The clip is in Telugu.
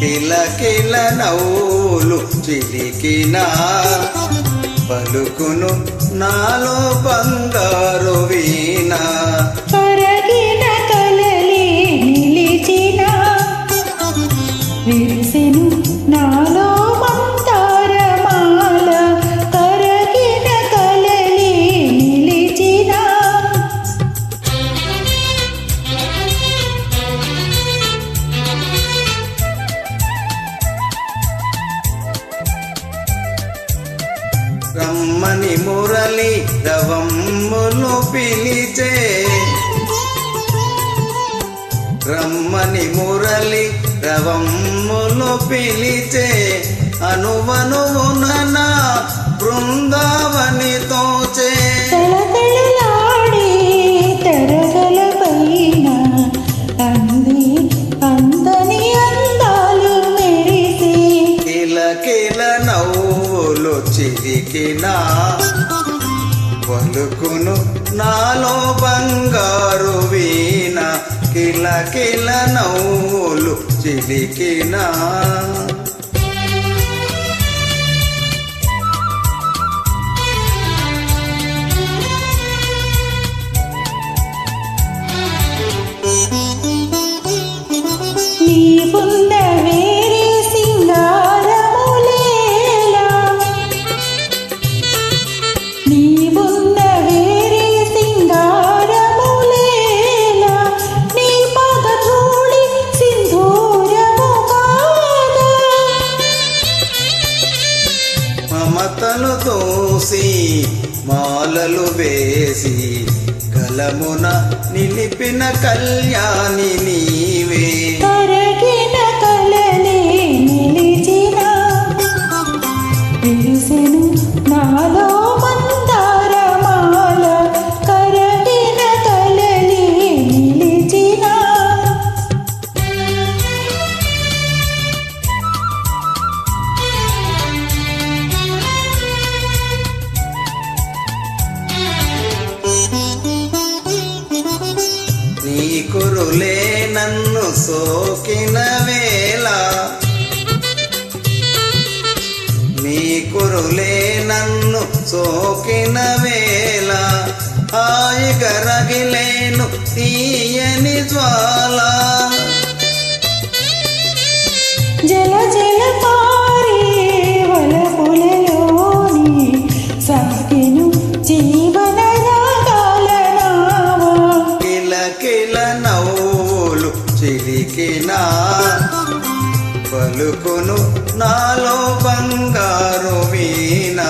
కిలకిల నవ్వులు చిలికినా పలుకును నాలో బంగారు రమ్మని మురళి రవమ్మును పిలిచే. రమ్మని మురళి రవమ్మును పిలిచే. అనువనువున కిలకిల నవ్వులు చిరికిన పలుకును నాలో బంగారు వీణ కిల కిల నవ్వులు చిరికినా తోసి మాలలు వేసి గలమున నిలిపిన కళ్యాణి నీవే. నీ కురులే నన్ను సోకిన వేళ. నీ కురులే నన్ను సోకిన వేళ. హాయిగా రగిలేను తీయని జ్వాలా. చిలికిన పలుకును నాలో బంగారు వీణ